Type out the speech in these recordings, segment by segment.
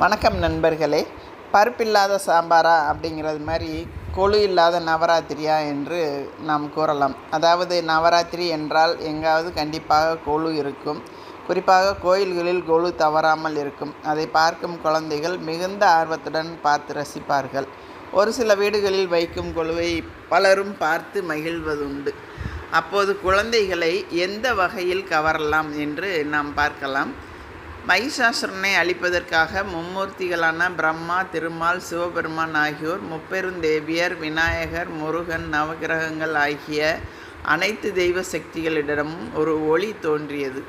வணக்கம் நண்பர்களே. பருப்பில்லாத சாம்பாரா அப்படிங்கிறது மாதிரி கொழு இல்லாத நவராத்திரியா என்று நாம் கூறலாம். அதாவது நவராத்திரி என்றால் எங்காவது கண்டிப்பாக கொழு இருக்கும். குறிப்பாக கோயில்களில் கொழு தவறாமல் இருக்கும். அதை பார்க்கும் குழந்தைகள் மிகுந்த ஆர்வத்துடன் பார்த்து ரசிப்பார்கள். ஒரு சில வீடுகளில் வைக்கும் கொழுவை பலரும் பார்த்து மகிழ்வதுண்டு. அப்போது குழந்தைகளை எந்த வகையில் கவரலாம் என்று நாம் பார்க்கலாம். மகிஷாசுரனை அழிப்பதற்காக மும்மூர்த்திகளான பிரம்மா திருமால் சிவபெருமான் ஆகியோர் முப்பெருந்தேவியர் விநாயகர் முருகன் நவகிரகங்கள் ஆகிய அனைத்து தெய்வ சக்திகளிடமும் ஒரு ஒளி தோன்றியது.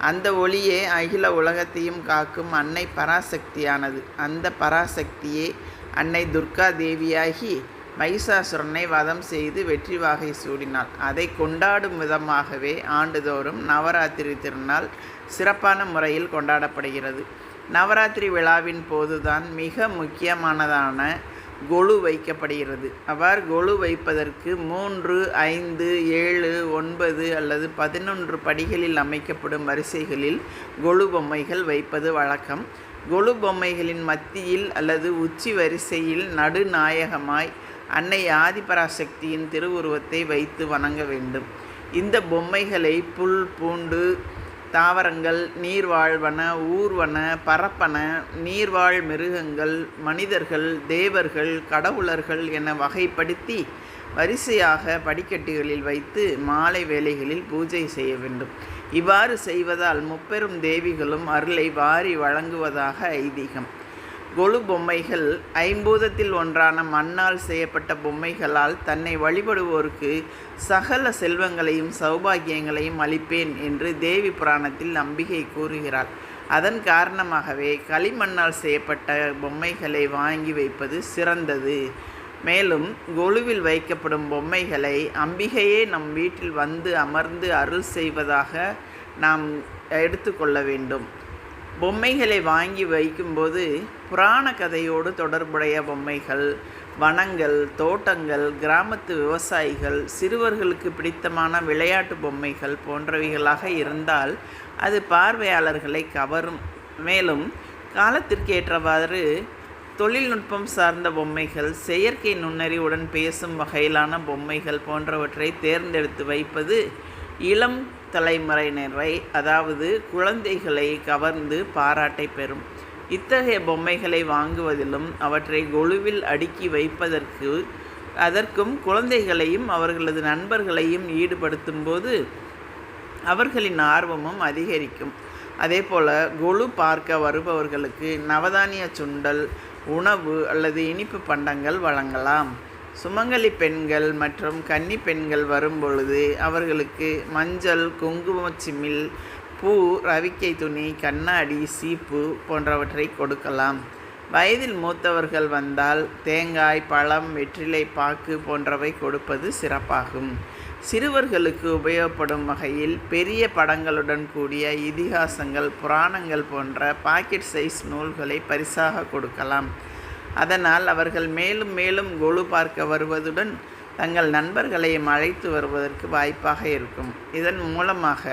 அந்த ஒளியே அகில உலகத்தையும் காக்கும் அன்னை பராசக்தியானது. அந்த பராசக்தியே அன்னை துர்கா தேவியாகி மகிஷாசுரனை வதம் செய்து வெற்றி வாகை சூடினாள். அதை கொண்டாடும் விதமாகவே ஆண்டுதோறும் நவராத்திரி திருநாள் சிறப்பான முறையில் கொண்டாடப்படுகிறது. நவராத்திரி விழாவின் போதுதான் மிக முக்கியமானதான கொலு வைக்கப்படுகிறது. அவ்வாறு கொலு வைப்பதற்கு மூன்று ஐந்து ஏழு ஒன்பது அல்லது பதினொன்று படிகளில் அமைக்கப்படும் வரிசைகளில் கொலு பொம்மைகள் வைப்பது வழக்கம். கொலு பொம்மைகளின் மத்தியில் அல்லது உச்சி வரிசையில் நடுநாயகமாய் அன்னை ஆதிபராசக்தியின் திருவுருவத்தை வைத்து வணங்க வேண்டும். இந்த பொம்மைகளை புல் பூண்டு தாவரங்கள் நீர்வாழ்வன ஊர்வன பரப்பன நீர்வாழ் மிருகங்கள் மனிதர்கள் தேவர்கள் கடவுளர்கள் என வகைப்படுத்தி வரிசையாக படிக்கட்டுகளில் வைத்து மாலை வேளைகளில் பூஜை செய்ய வேண்டும். இவ்வாறு செய்வதால் முப்பெரும் தேவிகளும் அருளை வாரி வழங்குவதாக ஐதீகம். கொலு பொம்மைகள் ஐம்பூதத்தில் ஒன்றான மண்ணால் செய்யப்பட்ட பொம்மைகளால் தன்னை வழிபடுவோருக்கு சகல செல்வங்களையும் சௌபாகியங்களையும் அளிப்பேன் என்று தேவி புராணத்தில் நம்பிக்கை கூறுகிறாள். அதன் காரணமாகவே களிமண்ணால் செய்யப்பட்ட பொம்மைகளை வாங்கி வைப்பது சிறந்தது. மேலும் கொலுவில் வைக்கப்படும் பொம்மைகளை அம்பிகையே நம் வீட்டில் வந்து அமர்ந்து அருள் செய்வதாக நாம் எடுத்துக்கொள்ள வேண்டும். பொம்மைகளை வாங்கி வைக்கும்போது புராண கதையோடு தொடர்புடைய பொம்மைகள் வனங்கள் தோட்டங்கள் கிராமத்து விவசாயிகள் சிறுவர்களுக்கு பிடித்தமான விளையாட்டு பொம்மைகள் போன்றவைகளாக இருந்தால் அது பார்வையாளர்களை கவரும். மேலும் காலத்திற்கு ஏற்றவாறு தொழில்நுட்பம் சார்ந்த பொம்மைகள் செயற்கை நுண்ணறிவுடன் பேசும் வகையிலான பொம்மைகள் போன்றவற்றை தேர்ந்தெடுத்து வைப்பது இளம் தலைமுறையினரை அதாவது குழந்தைகளை கவர்ந்து பாராட்டை பெறும். இத்தகைய பொம்மைகளை வாங்குவதிலும் அவற்றை கொலுவில் அடுக்கி வைப்பதற்கு அதற்கும் குழந்தைகளையும் அவர்களது நண்பர்களையும் ஈடுபடுத்தும் போது அவர்களின் ஆர்வமும் அதிகரிக்கும். அதே போல் கொலு பார்க்க வருபவர்களுக்கு நவதானிய சுண்டல் உணவு அல்லது இனிப்பு பண்டங்கள் வழங்கலாம். சுமங்கலி பெண்கள் மற்றும் கன்னி பெண்கள் வரும்பொழுது அவர்களுக்கு மஞ்சள் குங்குமச்சிமில் பூ ரவிக்கை துணி கண்ணாடி சீப்பு போன்றவற்றை கொடுக்கலாம். வயதில் மூத்தவர்கள் வந்தால் தேங்காய் பழம் வெற்றிலை பாக்கு போன்றவை கொடுப்பது சிறப்பாகும். சிறுவர்களுக்கு உபயோகப்படும் வகையில் பெரிய படங்களுடன் கூடிய இதிகாசங்கள் புராணங்கள் போன்ற பாக்கெட் சைஸ் நூல்களை பரிசாக கொடுக்கலாம். அதனால் அவர்கள் மேலும் மேலும் கொலு பார்க்க வருவதுடன் தங்கள் நண்பர்களையும் அழைத்து வருவதற்கு வாய்ப்பாக இருக்கும். இதன் மூலமாக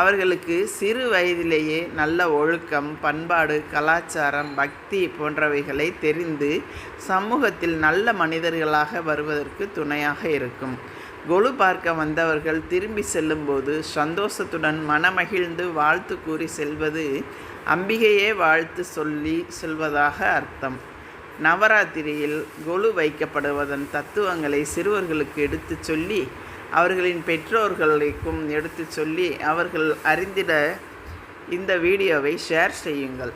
அவர்களுக்கு சிறு வயதிலேயே நல்ல ஒழுக்கம் பண்பாடு கலாச்சாரம் பக்தி போன்றவைகளை தெரிந்து சமூகத்தில் நல்ல மனிதர்களாக வருவதற்கு துணையாக இருக்கும். கொலு பார்க்க வந்தவர்கள் திரும்பி செல்லும்போது சந்தோஷத்துடன் மனமகிழ்ந்து வாழ்த்து கூறி செல்வது அம்பிகையே வாழ்த்து சொல்லி செல்வதாக அர்த்தம். நவராத்திரியில் கொலு வைக்கப்படுவதன் தத்துவங்களை சிறுவர்களுக்கு எடுத்து சொல்லி அவர்களின் பெற்றோர்களுக்கும் எடுத்து சொல்லி அவர்கள் அறிந்திட இந்த வீடியோவை ஷேர் செய்யுங்கள்.